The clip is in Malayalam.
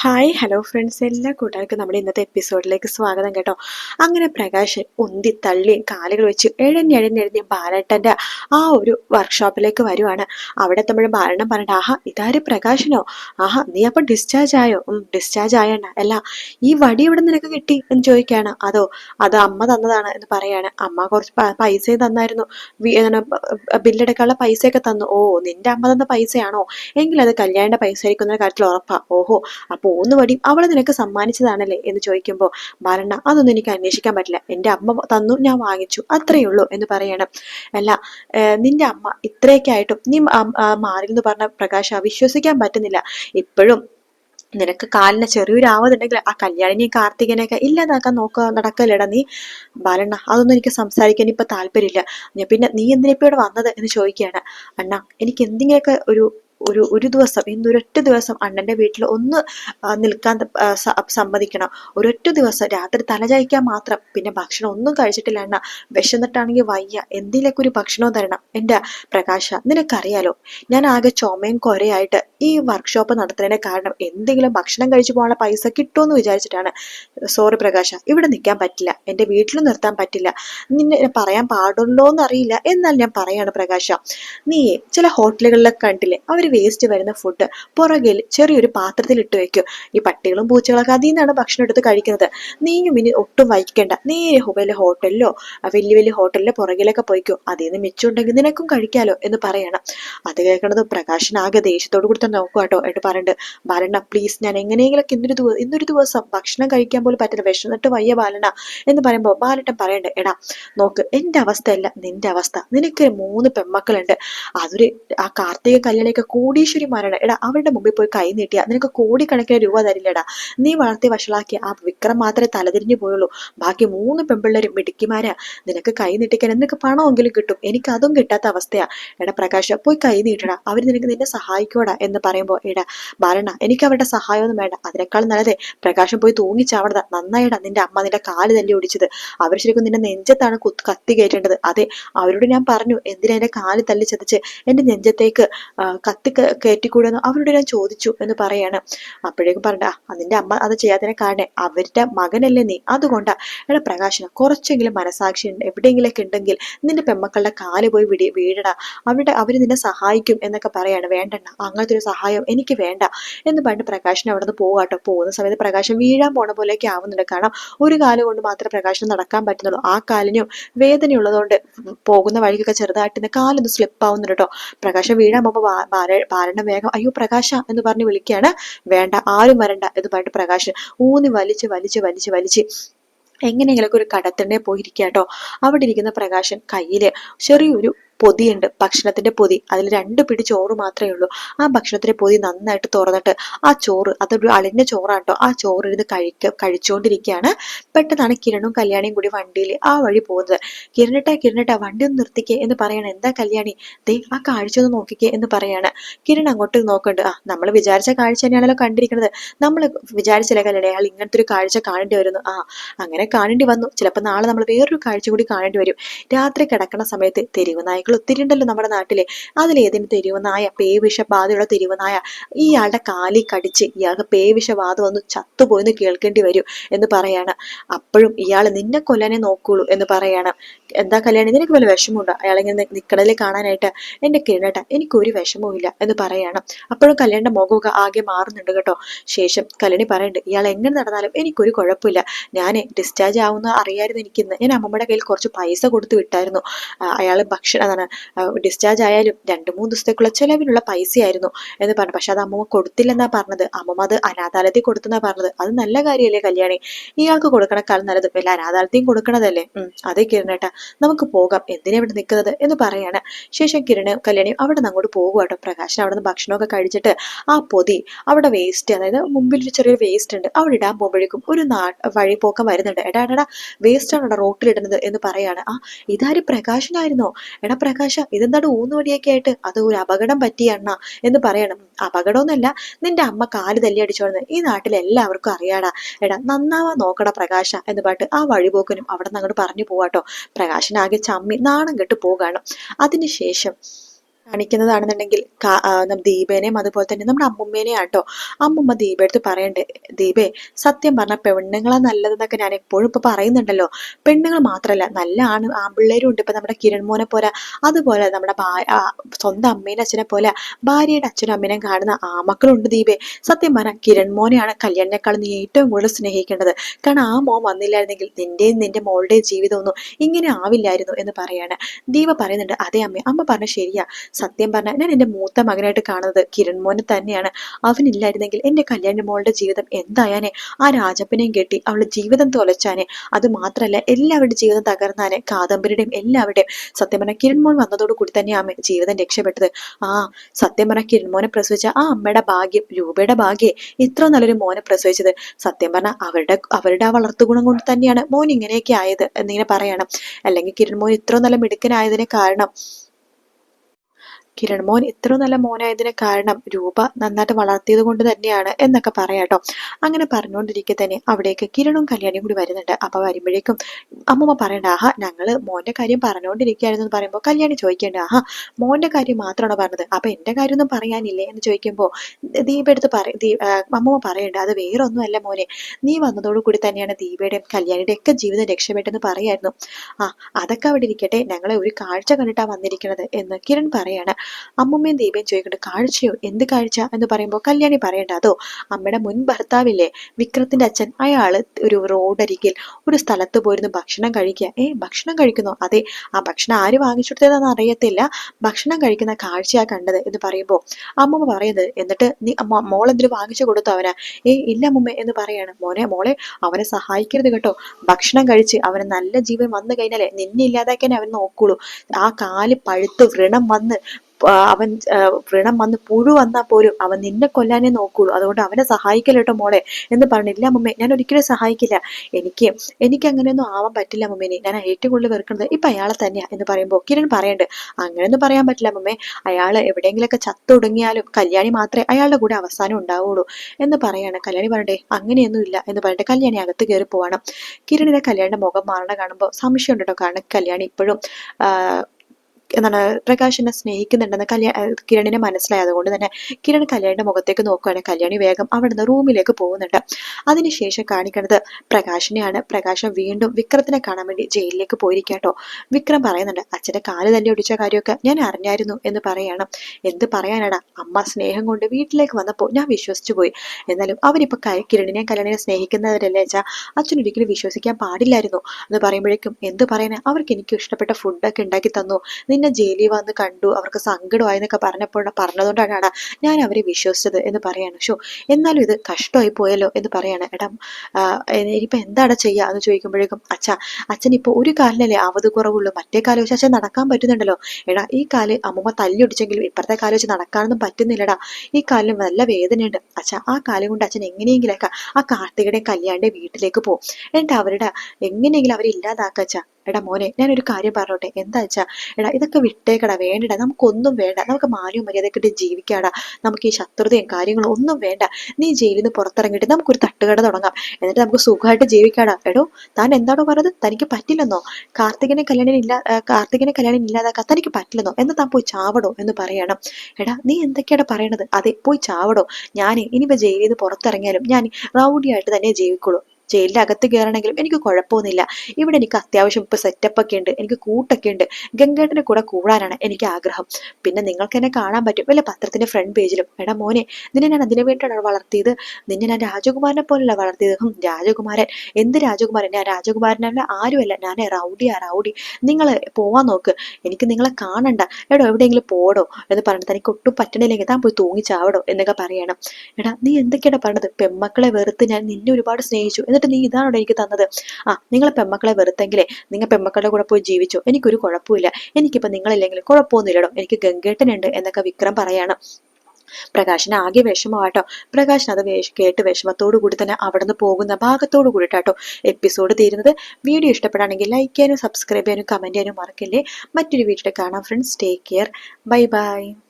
ഹായ് ഹലോ ഫ്രണ്ട്സ് എല്ലാ കൂട്ടുകാർക്കും നമ്മുടെ ഇന്നത്തെ എപ്പിസോഡിലേക്ക് സ്വാഗതം കേട്ടോ. അങ്ങനെ പ്രകാശൻ ഉന്തി തള്ളി കാലുകൾ വെച്ച് എഴഞ്ഞെഴഞ്ഞെഴുതി ബാലേട്ടന്റെ ആ ഒരു വർക്ക്ഷോപ്പിലേക്ക് വരുവാണ്. അവിടെ തമ്മിൽ ബാലണം പറഞ്ഞിട്ട് ആഹാ ഇതാര് പ്രകാശനോ? ആഹാ നീ അപ്പം ഡിസ്ചാർജ് ആയോ? ഡിസ്ചാർജ് ആയണ്ട അല്ല ഈ വടി ഇവിടെ നിനക്ക് കിട്ടി? എന്ന് ചോദിക്കുകയാണ്. അതോ അത് അമ്മ തന്നതാണ് എന്ന് പറയാണ് അമ്മ കുറച്ച് പൈസ തന്നായിരുന്നു. ബില്ലടക്കാനുള്ള പൈസയൊക്കെ തന്നു. ഓ നിന്റെ അമ്മ തന്ന പൈസയാണോ? എങ്കിൽ അത് കല്യാണിന്റെ പൈസ ആയിരിക്കുന്ന കാര്യത്തിൽ ഉറപ്പാ. ഓഹോ പോന്നു വടി അവളെ നിനക്ക് സമ്മാനിച്ചതാണല്ലേ എന്ന് ചോദിക്കുമ്പോൾ ബാലണ്ണ അതൊന്നും എനിക്ക് അന്വേഷിക്കാൻ പറ്റില്ല. എന്റെ അമ്മ തന്നു ഞാൻ വാങ്ങിച്ചു. അത്രയേ ഉള്ളൂ എന്ന് പറയണം. അല്ല നിന്റെ അമ്മ ഇത്രയൊക്കെ ആയിട്ടും നീ മാറി എന്ന് പറഞ്ഞ പ്രകാശ വിശ്വസിക്കാൻ പറ്റുന്നില്ല. ഇപ്പോഴും നിനക്ക് കാലിന് ചെറിയൊരു ആവതുണ്ടെങ്കിൽ ആ കല്യാണിനെയും കാർത്തികനെയൊക്കെ ഇല്ലാതാക്കാൻ നോക്കുക നടക്കല്ലേടാ നീ? ബാലണ്ണ അതൊന്നും എനിക്ക് സംസാരിക്കാൻ ഇപ്പൊ താല്പര്യമില്ല. പിന്നെ നീ എന്തിനാ ഇപ്പൊ ഇവിടെ വന്നത്? എന്ന് ചോദിക്കുകയാണ്. അണ്ണ എനിക്ക് എന്തെങ്കിലുമൊക്കെ ഒരു ഒരു ഒരു ദിവസം ഇന്നൊരൊറ്റ ദിവസം അണ്ണന്റെ വീട്ടിൽ ഒന്ന് നിൽക്കാൻ സമ്മതിക്കണം. ഒരൊറ്റ ദിവസം രാത്രി തലചായ്ക്കാൻ മാത്രം. പിന്നെ ഭക്ഷണം ഒന്നും കഴിച്ചിട്ടില്ല അണ്ണ. വിശന്നിട്ടാണെങ്കിൽ വയ്യ. എന്തിലേക്ക് ഒരു ഭക്ഷണവും തരണം? എന്റെ പ്രകാശ നിനക്കറിയാലോ? ഞാൻ ആകെ ചുമയും കൊരയായിട്ട് ഈ വർക്ക്ഷോപ്പ് നടത്തുന്നതിന് കാരണം എന്തെങ്കിലും ഭക്ഷണം കഴിച്ചു പോകാനുള്ള പൈസ കിട്ടുമെന്ന് വിചാരിച്ചിട്ടാണ്. സോറി പ്രകാശ ഇവിടെ നിൽക്കാൻ പറ്റില്ല. എന്റെ വീട്ടിലും നിർത്താൻ പറ്റില്ല. നിന്നെ പറയാൻ പാടുള്ളോ എന്നറിയില്ല എന്നാൽ ഞാൻ പറയാണ് പ്രകാശ നീ ചില ഹോട്ടലുകളിലൊക്കെ കണ്ടില്ലേ? അവർ വേസ്റ്റ് വരുന്ന ഫുഡ് പുറകിൽ ചെറിയൊരു പാത്രത്തിൽ ഇട്ട് വെക്കും. ഈ പട്ടികളും പൂച്ചകളൊക്കെ അതിൽ നിന്നാണ് ഭക്ഷണം എടുത്ത് കഴിക്കുന്നത്. നീയും ഇനി ഒട്ടും വൈകേണ്ട നേരെ വലിയ ഹോട്ടലിലോ വലിയ വലിയ ഹോട്ടലിലെ പുറകിലൊക്കെ പോയിക്കോ അതിൽ നിന്ന് മിച്ചമുണ്ടെങ്കിൽ നിനക്കും കഴിക്കാലോ എന്ന് പറയണം. അത് കേൾക്കണത് പ്രകാശനാകെ ദേഷ്യത്തോട് കൂടി തന്നെ നോക്കുക കേട്ടോ എന്നിട്ട് പറയണ്ട് ബാലണ്ണ പ്ലീസ് ഞാൻ എങ്ങനെയെങ്കിലൊക്കെ ഇന്നൊരു ദിവസം ഇന്നൊരു ദിവസം ഭക്ഷണം കഴിക്കാൻ പോലും പറ്റില്ല വിഷന്നിട്ട് വയ്യ ബാലണ്ണ എന്ന് പറയുമ്പോൾ ബാലട്ടൻ പറയണ്ട എടാ നോക്ക് എന്റെ അവസ്ഥയല്ല നിന്റെ അവസ്ഥ. നിനക്ക് മൂന്ന് പെമ്മക്കളുണ്ട് അതൊരു ആ കാർത്തിക കല്യാണിയൊക്കെ കോടീശ്വരിമാരാണ്. എടാ അവരുടെ മുമ്പിൽ പോയി കൈ നീട്ടിയ. നിനക്ക് കോടിക്കണക്കിന് രൂപ തരില്ലടാ. നീ വളർത്തി വഷളാക്കിയ ആ വിക്രം മാത്രമേ തലതിരിഞ്ഞു പോയുള്ളൂ. ബാക്കി മൂന്ന് പെമ്പിള്ളേരും മിടുക്കിമാരാ. നിനക്ക് കൈ നീട്ടിക്കാൻ നിനക്ക് പണമെങ്കിലും കിട്ടും. എനിക്ക് അതും കിട്ടാത്ത അവസ്ഥയാ. എടാ പ്രകാശ പോയി കൈ നീട്ടടാ. അവർ നിനക്ക് നിന്നെ സഹായിക്കോടാ എന്ന് പറയുമ്പോൾ എടാ ബാലണ്ണ എനിക്ക് അവരുടെ സഹായമൊന്നും വേണ്ട. അതിനേക്കാൾ നല്ലത് പ്രകാശം പോയി തൂങ്ങിച്ചാവണത നന്നായിടാ നിന്റെ അമ്മ നിന്റെ കാൽ തല്ലി ഓടിച്ചത് അവർ ശരിക്കും നിന്റെ നെഞ്ചത്താണ് കത്തി കയറ്റേണ്ടത്. അതെ അവരോട് ഞാൻ പറഞ്ഞു എന്തിനാ എന്റെ കാൽ തല്ലി ചതച്ച് എന്റെ നെഞ്ചത്തേക്ക് കത്തി കയറ്റിക്കൂടെന്ന് അവരോട് ഞാൻ ചോദിച്ചു എന്ന് പറയാണ്. അപ്പോഴേക്കും പറഞ്ഞ അതിന്റെ അമ്മ അത് ചെയ്യാത്തതിനെ കാരണം അവരുടെ മകനല്ലേ നീ? അതുകൊണ്ടാ. എടാ പ്രകാശന കുറച്ചെങ്കിലും മനസാക്ഷി എവിടെയെങ്കിലൊക്കെ ഉണ്ടെങ്കിൽ നിന്റെ പെമ്മക്കളുടെ കാൽ പോയി വിടി വീഴടാ അവരുടെ അവർ നിന്നെ സഹായിക്കും എന്നൊക്കെ പറയാണ്. വേണ്ടണ്ണ അങ്ങനത്തെ ഒരു സഹായം എനിക്ക് വേണ്ട. എന്ന് പറഞ്ഞിട്ട് പ്രകാശൻ അവിടെ നിന്ന് പോകാട്ടോ പോകുന്ന സമയത്ത് പ്രകാശം വീഴാൻ പോണ പോലെയൊക്കെ ആവുന്നുണ്ട്. കാരണം ഒരു കാലം കൊണ്ട് മാത്രമേ പ്രകാശനം നടക്കാൻ പറ്റുന്നുള്ളൂ. ആ കാലിനും വേദനയുള്ളതുകൊണ്ട് പോകുന്ന വഴിക്കൊക്കെ ചെറുതായിട്ട് കാലൊന്ന് സ്ലിപ്പ് ആവുന്നുണ്ട് കേട്ടോ പ്രകാശം വീഴാൻ പോകുമ്പോൾ ബാലണ്ണ വേഗം അയ്യോ പ്രകാശ എന്ന് പറഞ്ഞ് വിളിക്കുകയാണ്. വേണ്ട ആരും വരണ്ട എന്ന് പറഞ്ഞിട്ട് പ്രകാശ് ഊന്നി വലിച്ച് വലിച്ച് വലിച്ച് വലിച്ച് എങ്ങനെയെങ്കിലൊക്കെ ഒരു കടത്തിണ്ണെ പോയിരിക്കാട്ടോ അവിടെ ഇരിക്കുന്ന പ്രകാശൻ കയ്യിൽ ചെറിയൊരു പൊതിയുണ്ട്. ഭക്ഷണത്തിന്റെ പൊതി. അതിൽ രണ്ട് പിടി ചോറ് മാത്രമേ ഉള്ളൂ. ആ ഭക്ഷണത്തിന്റെ പൊതി നന്നായിട്ട് തുറന്നിട്ട് ആ ചോറ് അതൊരു അളിഞ്ഞ ചോറാട്ടോ. ആ ചോറ് ഇരുന്ന് കഴിക്ക കഴിച്ചുകൊണ്ടിരിക്കുകയാണ് പെട്ടെന്നാണ് കിരണും കല്യാണിയും കൂടി വണ്ടിയിൽ ആ വഴി പോകുന്നത്. കിരണിട്ട കിരണിട്ട വണ്ടി ഒന്ന് നിർത്തിക്കേ എന്ന് പറയണം. എന്താ കല്യാണി? ദേ ആ കാഴ്ച ഒന്ന് നോക്കിക്കേ എന്ന് പറയാണ്. കിരൺ അങ്ങോട്ട് നോക്കണ്ട്. ആ നമ്മൾ വിചാരിച്ച കാഴ്ച തന്നെയാണല്ലോ കണ്ടിരിക്കുന്നത് നമ്മൾ വിചാരിച്ചില്ല കല്യാണി അയാൾ ഇങ്ങനത്തെ ഒരു കാഴ്ച കാണേണ്ടി വരുന്നു? ആ അങ്ങനെ കാണേണ്ടി വന്നു. ചിലപ്പോൾ നാളെ നമ്മൾ വേറൊരു കാഴ്ച കൂടി കാണേണ്ടി വരും. രാത്രി കിടക്കുന്ന സമയത്ത് തെരുവ് നായ്ക്കൾ ഒത്തിരി ഉണ്ടല്ലോ നമ്മുടെ നാട്ടിലെ. അതിലേതിന് തെരുവ് നായ പേവിഷ ബാധയുള്ള തെരുവ് നായ ഇയാളുടെ കാലി കടിച്ച് ഇയാൾക്ക് പേവിഷ ബാധ വന്ന് ചത്തുപോയെന്ന് കേൾക്കേണ്ടി വരും എന്ന് പറയാണ്. അപ്പോഴും ഇയാൾ നിന്നെ കൊല്ലാനേ നോക്കുള്ളൂ എന്ന് പറയാണ്. എന്താ കല്യാണം? നിനക്ക് വല്ല വിഷമമുണ്ടോ? അയാളിങ്ങനെ നിൽക്കണതിൽ കാണാനായിട്ട്? എന്റെ കിരണേട്ട എനിക്കൊരു വിഷമവും ഇല്ല എന്ന് പറയാണ്. അപ്പോഴും കല്യാണിന്റെ മുഖമൊക്കെ ആകെ മാറുന്നുണ്ട് കേട്ടോ. ശേഷം കല്യാണി പറയുന്നുണ്ട് ഇയാൾ എങ്ങനെ നടന്നാലും എനിക്കൊരു കുഴപ്പമില്ല. ഞാൻ ഡിസ്ചാർജ് ആവുന്ന അറിയായിരുന്നു എനിക്കിന്ന്. ഞാൻ അമ്മമ്മയുടെ കയ്യിൽ കുറച്ച് പൈസ കൊടുത്ത് വിട്ടായിരുന്നു. അയാൾ ഭക്ഷണം എന്താണ് ഡിസ്ചാർജ് ആയാലും രണ്ട് മൂന്ന് ദിവസത്തേക്കുള്ള ചെലവിനുള്ള പൈസയായിരുന്നു എന്ന് പറഞ്ഞു. പക്ഷെ അത് അമ്മമ്മ കൊടുത്തില്ലെന്നാ പറഞ്ഞത്. അമ്മമ്മ അത് അനാഥാലയത്തിൽ കൊടുത്തെന്നാ പറഞ്ഞത്. അത് നല്ല കാര്യമല്ലേ കല്യാണി? ഇയാൾക്ക് കൊടുക്കണക്കാൾ നല്ലത് വല്ല അനാഥാലയത്തെയും കൊടുക്കണതല്ലേ? അതെ കിരണേട്ട നമുക്ക് പോകാം. എന്തിനാ ഇവിടെ നിൽക്കുന്നത് എന്ന് പറയാണ്. ശേഷം കിരണ് കല്യാണിയും അവിടെ നിന്ന് അങ്ങോട്ട് പോകുവാട്ടോ പ്രകാശൻ അവിടെ നിന്ന് ഭക്ഷണമൊക്കെ കഴിച്ചിട്ട് ആ പൊതി അവിടെ വേസ്റ്റ് അതായത് മുമ്പിൽ ഒരു ചെറിയൊരു വേസ്റ്റ് ഉണ്ട്. അവിടെ ഇടാൻ പോകുമ്പോഴേക്കും ഒരു നാ വഴിപ്പോക്കം വരുന്നുണ്ട്. എടാ എടാ വേസ്റ്റ് ആണ് റോട്ടിലിടുന്നത് എന്ന് പറയാണ്. ആ ഇതാര് പ്രകാശനായിരുന്നോ? എടാ പ്രകാശ ഇതെന്താണ് ഊന്നുവടിയൊക്കെ ആയിട്ട്? അത് ഒരു അപകടം പറ്റിയ അണ്ണ എന്ന് പറയണം. അപകടമൊന്നുമല്ല നിന്റെ അമ്മ കാൽ തല്ലി ഈ നാട്ടിൽ എല്ലാവർക്കും അറിയാടാ. എടാ നന്നാവാ നോക്കടാ പ്രകാശ എന്ന് പാട്ട് ആ വഴിപോക്കനും അവിടെ നിന്ന് അങ്ങോട്ട് പറഞ്ഞു പോവാട്ടോ. പ്രകാശനാകെ ചമ്മി നാണം കെട്ട് പോകാണ് അതിനുശേഷം കാണിക്കുന്നതാണെന്നുണ്ടെങ്കിൽ ദീപേനെയും അതുപോലെ തന്നെ നമ്മുടെ അമ്മുമ്മേനെയും ആട്ടോ. അമ്മുമ്മ ദീപയെടുത്ത് പറയണ്ടേ ദീപേ സത്യം പറഞ്ഞ പെണ്ണുങ്ങളെ നല്ലതെന്നൊക്കെ ഞാൻ എപ്പോഴും ഇപ്പൊ പറയുന്നുണ്ടല്ലോ. പെണ്ണുങ്ങൾ മാത്രമല്ല നല്ല ആണ് ആൺപിള്ളേരും ഉണ്ട്. ഇപ്പൊ നമ്മുടെ കിരൺ മോനെ പോലെ അതുപോലെ നമ്മുടെ സ്വന്തം അമ്മേനെ അച്ഛനെ പോലെ ഭാര്യയുടെ അച്ഛനും അമ്മേനെയും കാണുന്ന ആമക്കളുണ്ട് ദീപേ. സത്യം പറഞ്ഞ കിരൺ മോനെയാണ് കല്യാണിനേക്കാൾ നീ ഏറ്റവും കൂടുതൽ സ്നേഹിക്കേണ്ടത്. കാരണം ആ മോൻ വന്നില്ലായിരുന്നെങ്കിൽ നിന്റെയും നിന്റെ മോളുടെയും ജീവിതമൊന്നും ഇങ്ങനെ ആവില്ലായിരുന്നു എന്ന് പറയാണ്. ദീപ പറയുന്നുണ്ട് അതേ അമ്മ അമ്മ പറഞ്ഞ ശരിയാ. സത്യം പറഞ്ഞാൽ ഞാൻ എന്റെ മൂത്ത മകനായിട്ട് കാണുന്നത് കിരൺ മോനെ തന്നെയാണ്. അവനില്ലായിരുന്നെങ്കിൽ എന്റെ കല്യാണ മോളുടെ ജീവിതം എന്തായാനെ? ആ രാജപ്പനെയും കെട്ടി അവളുടെ ജീവിതം തൊലച്ചാനെ. അത് മാത്രമല്ല എല്ലാവരുടെ ജീവിതം തകർന്നാനെ കാദംബരിയുടെയും എല്ലാവരുടെയും. സത്യം പറഞ്ഞാൽ കിരൺ മോൻ വന്നതോടുകൂടി തന്നെ തന്നെയാണ് ജീവിതം രക്ഷപ്പെട്ടത്. ആ സത്യം പറഞ്ഞാൽ കിരൺ മോനെ പ്രസവിച്ച ആ അമ്മയുടെ ഭാഗ്യം രൂപയുടെ ഭാഗ്യം ഇത്ര നല്ലൊരു മോനെ പ്രസവിച്ചത്. സത്യം പറഞ്ഞാൽ അവരുടെ അവരുടെ ആ വളർത്തുഗുണം കൊണ്ട് തന്നെയാണ് മോൻ ഇങ്ങനെയൊക്കെ ആയത് എന്നിങ്ങനെ പറയണം. അല്ലെങ്കിൽ കിരൺ മോൻ ഇത്ര നല്ല മിടുക്കനായതിന് കാരണം കിരൺ മോൻ ഇത്ര നല്ല മോനായതിന് കാരണം രൂപ നന്നായിട്ട് വളർത്തിയത് കൊണ്ട് തന്നെയാണ് എന്നൊക്കെ പറയാട്ടോ അങ്ങനെ പറഞ്ഞുകൊണ്ടിരിക്കെ തന്നെ അവിടേക്ക് കിരണും കല്യാണിയും കൂടി വരുന്നുണ്ട്. അപ്പൊ വരുമ്പോഴേക്കും അമ്മമ്മ പറയണ്ട ആഹാ ഞങ്ങൾ മോന്റെ കാര്യം പറഞ്ഞുകൊണ്ടിരിക്കുകയായിരുന്നു എന്ന് പറയുമ്പോൾ കല്യാണി ചോദിക്കേണ്ട ആഹാ മോന്റെ കാര്യം മാത്രമാണോ പറഞ്ഞത്? അപ്പൊ എന്റെ കാര്യമൊന്നും പറയാനില്ലേ? എന്ന് ചോദിക്കുമ്പോൾ ദീപെടുത്ത് പറ അമ്മമ്മ പറയണ്ട അത് വേറൊന്നുമല്ല മോനെ. നീ വന്നതോടു കൂടി തന്നെയാണ് ദീപയുടെയും കല്യാണിയുടെ ഒക്കെ ജീവിതം രക്ഷപ്പെട്ടെന്ന് പറയായിരുന്നു. ആ അതൊക്കെ അവിടെ ഇരിക്കട്ടെ. ഞങ്ങളെ ഒരു കാഴ്ച കണ്ടിട്ടാണ് വന്നിരിക്കുന്നത് എന്ന് കിരൺ പറയാണ്. അമ്മുമ്മയും ദീപയും ചോദിക്കട്ടെ കാഴ്ചയോ? എന്ത് കാഴ്ച എന്ന് പറയുമ്പോൾ കല്യാണി പറയേണ്ട. അതോ അമ്മയുടെ മുൻ ഭർത്താവില്ലേ? വിക്രത്തിന്റെ അച്ഛൻ. അയാൾ ഒരു റോഡരികിൽ ഒരു സ്ഥലത്ത് പോയിരുന്നു ഭക്ഷണം കഴിക്കുക ഏ ഭക്ഷണം കഴിക്കുന്നു? അതെ ആ ഭക്ഷണം ആര് വാങ്ങിച്ചു കൊടുത്തതെന്ന് അറിയത്തില്ല. ഭക്ഷണം കഴിക്കുന്ന കാഴ്ചയാ കണ്ടത് എന്ന് പറയുമ്പോൾ അമ്മമ്മ പറയുന്നത് എന്നിട്ട് നീ മോൾ എന്തിനു വാങ്ങിച്ചു കൊടുത്തു അവന? ഏ ഇല്ല അമ്മമ്മ എന്ന് പറയാണ്. മോനെ മോളെ അവനെ സഹായിക്കരുത് കേട്ടോ. ഭക്ഷണം കഴിച്ച് അവന് നല്ല ജീവൻ വന്നു കഴിഞ്ഞാലേ നിന്നെ ഇല്ലാതാക്കാൻ അവൻ നോക്കുള്ളൂ. ആ കാൽ പഴുത്ത് വ്രണം വന്ന് അവൻ വ്രണം വന്ന് പുഴു വന്നാൽ പോലും അവൻ നിന്നെ കൊല്ലാനേ നോക്കുള്ളൂ. അതുകൊണ്ട് അവനെ സഹായിക്കലോട്ടോ മോളെ എന്ന് പറഞ്ഞില്ല. അമ്മമ്മേ ഞാൻ ഒരിക്കലും സഹായിക്കില്ല. എനിക്ക് എനിക്ക് അങ്ങനെയൊന്നും ആവാൻ പറ്റില്ല അമ്മമ്മേനെ ഞാൻ ഏറ്റവും കൂടുതൽ വെറുക്കുന്നത് ഇപ്പൊ അയാളെ തന്നെയാ എന്ന് പറയുമ്പോൾ കിരൺ പറയണ്ട് അങ്ങനെയൊന്നും പറയാൻ പറ്റില്ല അമ്മമ്മേ. അയാൾ എവിടെയെങ്കിലൊക്കെ ചത്തൊടുങ്ങിയാലും കല്യാണി മാത്രമേ അയാളുടെ കൂടെ അവസാനം ഉണ്ടാവുള്ളൂ എന്ന് പറയാണ്. കല്യാണി പറയണ്ടേ അങ്ങനെയൊന്നും ഇല്ല എന്ന് പറഞ്ഞിട്ട് കല്യാണി അകത്ത് കയറി പോവാണ്. കിരണിനെ കല്യാണിന്റെ മുഖം മാറണ കാണുമ്പോൾ സംശയം ഉണ്ടോ കാരണം കല്യാണി ഇപ്പോഴും എന്താണ് പ്രകാശിനെ സ്നേഹിക്കുന്നുണ്ടെന്ന് കല്യാ കിരണിനെ മനസ്സിലായി അതുകൊണ്ട് തന്നെ കിരൺ കല്യാണിന്റെ മുഖത്തേക്ക് നോക്കുകയാണ് കല്യാണി വേഗം അവിടുന്ന് റൂമിലേക്ക് പോകുന്നുണ്ട്. അതിനുശേഷം കാണിക്കുന്നത് പ്രകാശിനെയാണ്. പ്രകാശം വീണ്ടും വിക്രത്തിനെ കാണാൻ വേണ്ടി ജയിലിലേക്ക് പോയിരിക്കാട്ടോ വിക്രം പറയുന്നുണ്ട് അച്ഛന്റെ കാൽ തന്നെ ഒടിച്ച കാര്യമൊക്കെ ഞാൻ അറിഞ്ഞായിരുന്നു എന്ന് പറയാണ്. എന്ത് പറയാനാടാ? അമ്മ സ്നേഹം കൊണ്ട് വീട്ടിലേക്ക് വന്നപ്പോൾ ഞാൻ വിശ്വസിച്ചു പോയി. എന്നാലും അവരിപ്പോ കിരണിനെ കല്യാണിനെ സ്നേഹിക്കുന്നവരല്ലേ വെച്ചാൽ അച്ഛൻ ഒരിക്കലും വിശ്വസിക്കാൻ പാടില്ലായിരുന്നു. എന്ന് പറയുമ്പോഴേക്കും എന്ത് പറയാനാ? അവർക്ക് എനിക്ക് ഇഷ്ടപ്പെട്ട ഫുഡൊക്കെ ഉണ്ടാക്കി തന്നു. നിന്നെ ജയിലിൽ വന്ന് കണ്ടു അവർക്ക് സങ്കടമായെന്നൊക്കെ പറഞ്ഞപ്പോൾ പറഞ്ഞതുകൊണ്ടാണ് ഞാൻ അവരെ വിശ്വസിച്ചത് എന്ന് പറയാണ്. ഷോ എന്നാലും ഇത് കഷ്ടമായി പോയല്ലോ എന്ന് പറയാണ്. എടാ ഇനിയിപ്പോൾ ഇനിയിപ്പോ എന്താണ് ചെയ്യുക എന്ന് ചോദിക്കുമ്പോഴേക്കും അച്ഛ അച്ഛൻ ഇപ്പോൾ ഒരു കാലിനല്ലേ അവത് കുറവുള്ളൂ. മറ്റേ കാലം വെച്ച് അച്ഛൻ നടക്കാൻ പറ്റുന്നുണ്ടല്ലോ. എടാ ഈ കാൽ അമ്മമ്മ തല്ലിയൊടിച്ചെങ്കിലും ഇപ്പുറത്തെ കാലം വെച്ച് നടക്കാനൊന്നും പറ്റുന്നില്ലടാ. ഈ കാലിലും നല്ല വേദനയുണ്ട്. അച്ഛ ആ കാലം കൊണ്ട് അച്ഛൻ എങ്ങനെയെങ്കിലൊക്കെ ആ കാർത്തികയുടെ കല്യാണിന്റെ വീട്ടിലേക്ക് പോകും എന്നിട്ട് അവരുടെ എങ്ങനെയെങ്കിലും അവരെ ഇല്ലാതാക്കച്ചാ എടാ മോനെ ഞാനൊരു കാര്യം പറഞ്ഞോട്ടെ. എന്താ വെച്ചാ എടാ ഇതൊക്കെ വിട്ടേക്കടാ വേണ്ടടാ. നമുക്കൊന്നും വേണ്ട. നമുക്ക് മാന്യവും മര്യാദക്കിട്ട് ജീവിക്കാടാ. നമുക്ക് ഈ ശത്രുതയും കാര്യങ്ങളും ഒന്നും വേണ്ട. നീ ജയിലിൽ നിന്ന് പുറത്തിറങ്ങിയിട്ട് നമുക്കൊരു തട്ടുകട തുടങ്ങാം. എന്നിട്ട് നമുക്ക് സുഖമായിട്ട് ജീവിക്കാടാ. എടോ താൻ എന്താണോ പറഞ്ഞത്? തനിക്ക് പറ്റില്ലെന്നോ? കാർത്തികനെ കല്യാണം ഇല്ല കാർത്തികനെ കല്യാണം ഇല്ലാതാക്കാൻ തനിക്ക് പറ്റില്ലെന്നോ? എന്ന് താൻ പോയി ചാവടോ എന്ന് പറയണം. എടാ നീ എന്തൊക്കെയാണ് പറയണത്? അതെ പോയി ചാവടോ. ഞാൻ ഇനിയിപ്പോ ജയിലിൽ നിന്ന് പുറത്തിറങ്ങിയാലും ഞാൻ റൗഡിയായിട്ട് തന്നെ ജീവിക്കുള്ളൂ. ജയിലിന്റെ അകത്ത് കയറണമെങ്കിലും എനിക്ക് കുഴപ്പമൊന്നുമില്ല. ഇവിടെ എനിക്ക് അത്യാവശ്യം ഇപ്പോൾ സെറ്റപ്പ് ഒക്കെ ഉണ്ട്. എനിക്ക് കൂട്ടൊക്കെ ഉണ്ട്. ഗംഗേട്ടന്റെ കൂടെ കൂടാനാണ് എനിക്ക് ആഗ്രഹം. പിന്നെ നിങ്ങൾക്ക് എന്നെ കാണാൻ പറ്റും. വല്ല പത്രത്തിന്റെ ഫ്രണ്ട് പേജിലും എടാ മോനെ നിന്നെ ഞാൻ അതിനു വേണ്ടിയാണ് വളർത്തിയത്? നിന്നെ ഞാൻ രാജകുമാരനെ പോലല്ല വളർത്തിയത്. രാജകുമാരൻ. എന്ത് രാജകുമാരൻ? ഞാൻ രാജകുമാരനല്ല ആരുമല്ല. ഞാൻ റൗഡിയാ റൗഡി നിങ്ങൾ പോവാൻ നോക്ക്. എനിക്ക് നിങ്ങളെ കാണണ്ട. എടോ എവിടെയെങ്കിലും പോടോ എന്ന് പറഞ്ഞിട്ട് തനിക്ക് ഒട്ടും പറ്റണില്ലെങ്കിൽ താൻ പോയി തൂങ്ങി ചാവടോ എന്നൊക്കെ പറയണം. എടാ നീ എന്തൊക്കെയാണ് പറഞ്ഞത്? പെമ്മക്കളെ വെറുത്ത് ഞാൻ നിന്നെ ഒരുപാട് സ്നേഹിച്ചു. എന്നിട്ട് നീ ഇതാണോ എനിക്ക് തന്നത്? ആ നിങ്ങൾ പെമ്മക്കളെ വെറുത്തെങ്കിലേ നിങ്ങൾ പെമ്മക്കളുടെ കൂടെ പോയി ജീവിച്ചോ? എനിക്കൊരു കുഴപ്പമില്ല എനിക്കിപ്പോ നിങ്ങളില്ലെങ്കിൽ കുഴപ്പമൊന്നുമില്ലടോ. എനിക്ക് ഗംഗേട്ടനുണ്ട് എന്നൊക്കെ വിക്രം പറയാണ്. പ്രകാശിന് ആകെ വിഷമമാട്ടോ. പ്രകാശൻ അത് കേട്ട് വിഷമത്തോടു കൂടി തന്നെ അവിടുന്ന് പോകുന്ന ഭാഗത്തോടു കൂടിയിട്ടാട്ടോ എപ്പിസോഡ് തീരുന്നത്. വീഡിയോ ഇഷ്ടപ്പെടുകയാണെങ്കിൽ ലൈക്ക് ചെയ്യാനും സബ്സ്ക്രൈബ് ചെയ്യാനും കമന്റ് ചെയ്യാനും മറക്കല്ലേ. മറ്റൊരു വീഡിയോ കാണാം friends take care bye bye